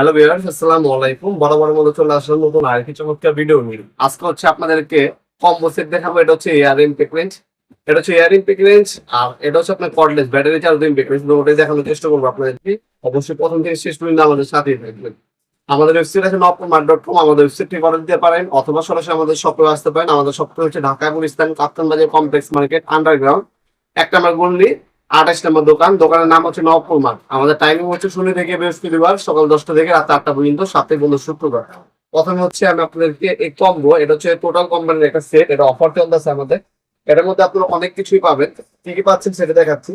Hello viewers আসসালামু আলাইকুম বড় মতো চলে আসলাম নতুন আরেকটি চমৎকার ভিডিও নিয়ে। আজকে হচ্ছে আপনাদেরকে কম্বো সেট দেখাবো। এটা হচ্ছে এয়ার ইম্পেক রেঞ্জ এটা হচ্ছে এয়ার ইম্পেক রেঞ্জ আর এটা হচ্ছে আপনার cordless battery charge impact range ওটাই দেখানোর চেষ্টা করব আপনাদেরকে। অবশ্যই প্রথম থেকে শেষ পর্যন্ত আমাদের সাথেই থাকবেন। আমাদের ওয়েবসাইট আছে নপমার ডট কম আমাদের ওয়েবসাইট থেকে অর্ডার দিতে পারেন অথবা সরাসরি আমাদের শপে আসতে পারেন। আমাদের শপটা হচ্ছে ঢাকা গুলিস্তান কাপ্তান বাজার কমপ্লেক্স মার্কেট আন্ডারগ্রাউন্ড এক নম্বর গল্লি আঠাশ নম্বর দোকান, দোকানের নাম হচ্ছে নবপুর মার্ট আমাদের টাইমিং হচ্ছে শনি থেকে বৃহস্পতিবার, সকাল দশটা থেকে রাত আটটা পর্যন্ত সাতটায় বন্ধু শুক্রবার। প্রথমে হচ্ছে আমি আপনাদেরকে এই কম্বো এটা হচ্ছে টোটাল কোম্পানির একটা সেট এটা অফার চলতেছে আমাদের। এটার মধ্যে আপনারা অনেক কিছুই পাবেন। কি কি পাচ্ছেন সেটা দেখাচ্ছি।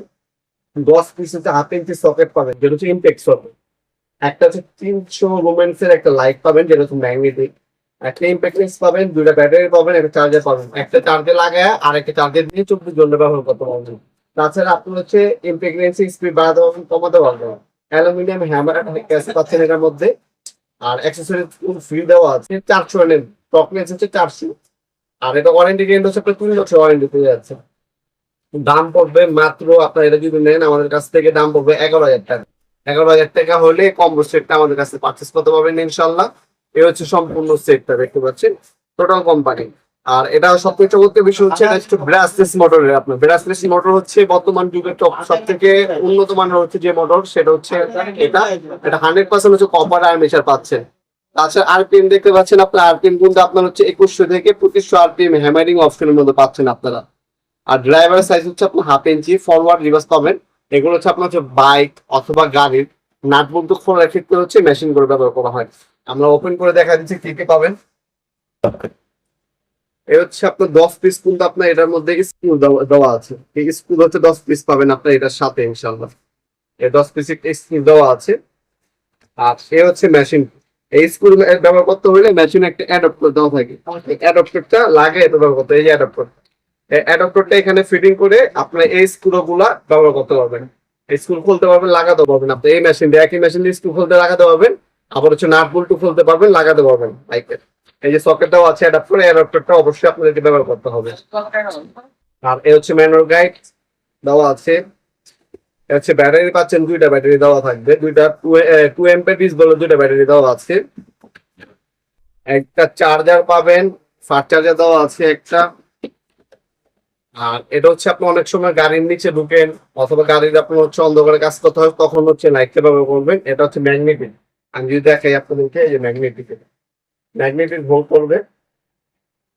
দশ পিস হচ্ছে হাফ ইঞ্চি সকেট পাবেন, যেটা হচ্ছে ইম্পেক্ট সকেট একটা হচ্ছে তিনশো রোমেন্স এর একটা লাইট পাবেন, যেটা হচ্ছে ম্যাগনেটিক একটা ইম্প্যাক্ট পাবেন, দুইটা ব্যাটারি পাবেন, একটা চার্জার পাবেন। একটা চার্জে লাগায় আর একটা চার্জার দিয়ে চব্বিশ ঘণ্টা ব্যবহার করতে পারবেন। তাছাড়া আপনি হচ্ছে ইম্প্রেগনেন্সি স্পিড বাড়াতে পারবেন কমাতে পারবেন অ্যালুমিনিয়াম হ্যামার গ্যাস পাচ্ছেন এটার মধ্যে। আর অ্যাক্সেসরি ফ্রি দেওয়া আছে। চারশো এনএম টপ হচ্ছে চারশো। আর এটা ওয়ারেন্টি গ্যারেন্টি হচ্ছে আপনার তিন বছর ওয়ারেন্টি পেয়ে যাচ্ছে। দাম পড়বে মাত্র আপনার এটা যদি নেন, আমাদের কাছ থেকে দাম পড়বে এগারো হাজার টাকা। এগারো হাজার টাকা হলে কম্বো সেটটা আমাদের কাছে পারচেস করতে পারবেন ইনশাল্লাহ এ হচ্ছে সম্পূর্ণ সেটটা দেখতে পাচ্ছেন? টোটাল কোম্পানি আর এটা সবথেকে চমৎকার বিষয় হচ্ছে এটা হচ্ছে ব্রাসলেস মোটরের আপনার। ব্রাসলেস মোটর হচ্ছে বর্তমান যুগের সব থেকে উন্নত মানের হচ্ছে যে মোটর সেটা হচ্ছে এটা। এটা হান্ড্রেড পার্সেন্ট হচ্ছে কপার আর্মেচার পাচ্ছেন তাছাড়া আরপিএম দেখতে পাচ্ছেন আপনার আরপিএম কিন্তু আপনার হচ্ছে একুশশো থেকে পঁচিশশো আরপিএম হ্যামারিং অপশনের মধ্যে পাচ্ছেন আপনারা। আর ড্রাইভার সাইজ হচ্ছে আপনার হাফ ইঞ্চি ফরওয়ার্ড রিভার্স পাবেন। এগুলো হচ্ছে আপনার হচ্ছে বাইক অথবা গাড়ির নাট বন্ধু খোলার ক্ষেত্রে হচ্ছে মেশিন করে ব্যবহার করা হয়। আমরা ওপেন করে দেখা দিচ্ছি কি কি পাবেন? এই হচ্ছে আপনার দশ পিস কিন্তু আপনার এটার মধ্যে স্ক্রু দেওয়া আছে। এই স্ক্রু হচ্ছে দশ পিস পাবেন আপনার এটার সাথে ইনশাল্লাহ এই দশ পিস স্ক্রু দেওয়া আছে। আর এ হচ্ছে মেশিন এই স্ক্রু ব্যবহার করতে হলে মেশিন একটা অ্যাডাপ্টার দেওয়া থাকে। অ্যাডাপ্টারটা লাগে এটা ব্যবহার করতে, এই যে অ্যাডাপ্টার অ্যাডাপ্টারটা এখানে ফিটিং করে আপনার এই স্ক্রু গুলা ব্যবহার করতে পারবেন। এই স্ক্রু খুলতে পারবেন, লাগাতে পারবেন আপনি। এই মেশিন দিয়ে একই মেশিন দিয়ে স্ক্রু খুলতে লাগাতে পারবেন। আবার হচ্ছে নাট বল্টু খুলতে পারবেন, লাগাতে পারবেন। বাইকের এই যে সকেটটাও আছে অ্যাডাপ্টার অ্যাডাপ্টারটা অবশ্যই আপনাদেরকে ব্যবহার করতে হবে। আর এই হচ্ছে ম্যানুয়াল গাইড দেওয়া আছে। হচ্ছে ব্যাটারি পাচ্ছেন, দুইটা ব্যাটারি দেওয়া থাকবে। দুইটা টু এমপের পিস বলে দুইটা ব্যাটারি দেওয়া আছে। একটা চার্জার পাবেন ফাস্ট চার্জার দেওয়া আছে একটা। আর এটা হচ্ছে আপনি অনেক সময় গাড়ির নিচে ঢুকেন, অথবা গাড়ির আপনার হচ্ছে অন্ধকারে কাজ করতে হয়, তখন হচ্ছে লাইটটা ব্যবহার করবেন। এটা হচ্ছে ম্যাগনেটিক আমি যদি দেখাই আপনাদেরকে, এই যে ম্যাগনেটিক ম্যাগনেটিক ভোল্ট করবে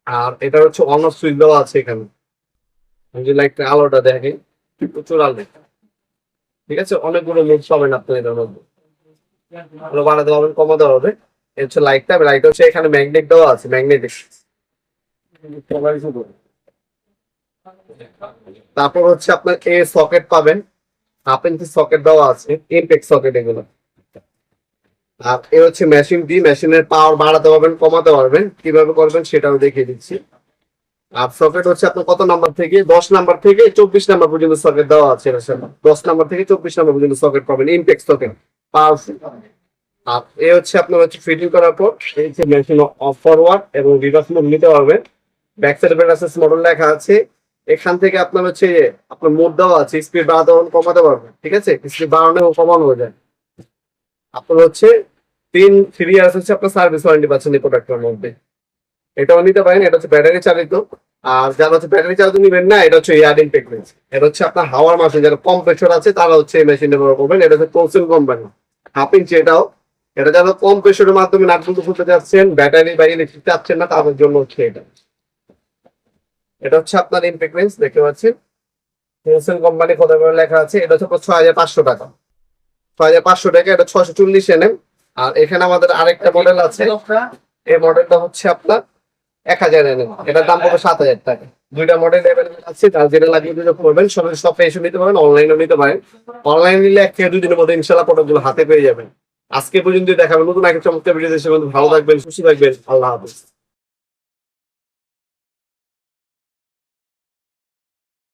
আর এটা হচ্ছে অন অফ সুইচ দেওয়া আছে এখানে। যদি লাইটটা আলোটা দেখে প্রচুর আলো ঠিক আছে? অনেকগুলো মুখ পাবেন আপনি এটার মধ্যে। আলো বাড়াতে পারবেন কমাতে পারবেন এই হচ্ছে লাইটটা লাইট হচ্ছে এখানে ম্যাগনেট দেওয়া আছে ম্যাগনেটিক তারপর হচ্ছে আপনার এ সকেট পাবেন। হাফ ইঞ্চি সকেট দেওয়া আছে ইম্পেক্ট সকেট এগুলো। আর এ হচ্ছে মেশিন ডি মেশিনের পাওয়ার বাড়াতে পারবেন, কমাতে পারবেন। কীভাবে করবেন সেটাও দেখিয়ে দিচ্ছি। আর সকেট হচ্ছে আপনার কত নাম্বার থেকে? দশ নাম্বার থেকে চব্বিশ নাম্বার পর্যন্ত সকেট দেওয়া আছে দশ নাম্বার থেকে চব্বিশ নাম্বার পর্যন্ত সকেট পাবেন ইম্পেক্ট সকেট পাওয়ারফুল আর এ হচ্ছে আপনার হচ্ছে ফিটিং করার পর, এই হচ্ছে মেশিন অফ ফরওয়ার্ড এবং রিভার্স মোড নিতে পারবেন। ব্যাক সাইড ব্যাটাসেস মডেল লেখা আছে। এখান থেকে আপনার হচ্ছে, আপনার মোড দেওয়া আছে স্পিড বাড়াতে কমাতে পারবেন, ঠিক আছে? স্পিড বাড়ানো কমানো যায়। আপনার হচ্ছে তিন থ্রি ইয়ার্স হচ্ছে আপনার সার্ভিস ওয়ারেন্টি পাচ্ছেন এই প্রোডাক্টের মধ্যে। এটাও নিতে পারেন, এটা হচ্ছে ব্যাটারি চালিত। আর যারা হচ্ছে ব্যাটারি চালিত নিবেন না, এটা হচ্ছে এয়ার ইনটেকমেন্ট এটা হচ্ছে আপনার হাওয়ার মেশিন যারা কম প্রেশার আছে, তারা হচ্ছে এই মেশিন ব্যবহার করবেন। এটা হচ্ছে কোলসেল কোম্পানি হাফ ইঞ্চি এটাও। এটা যারা কম প্রেশারের মাধ্যমে নাটবল্টু খুলতে যাচ্ছেন ব্যাটারি বা ইলেকট্রিক চাচ্ছেন না, তাদের জন্য হচ্ছে এটা। এটা হচ্ছে আপনার ইনটেকমেন্ট দেখতে পাচ্ছেন। কোলসেল কোম্পানি করে লেখা আছে, এটা হচ্ছে ছয় হাজার পাঁচশো টাকা। ছয় হাজার পাঁচশো টাকা এটা ছশো চল্লিশ এনএম। আর এখানে আমাদের আরেকটা মডেল আছে। এই মডেলটা হচ্ছে আপনার এক হাজার এনএম। এটার দাম পড়বে সাত হাজার টাকা। দুইটা মডেল অ্যাভেলেবেল আছে তার যেটা লাগিয়ে দিতে করবেন সবাই শপে এসে নিতে পারেন অনলাইনেও নিতে পারেন। অনলাইন নিলে এক থেকে দুই দিনের মধ্যে ইনশাল্লাহ প্রোডাক্টগুলো হাতে পেয়ে যাবেন। আজকে পর্যন্ত দেখাবেন নতুন একটা চমৎকার ভিডিও দেশে ভালো থাকবেন খুশি থাকবেন। আল্লাহ হাফিজ।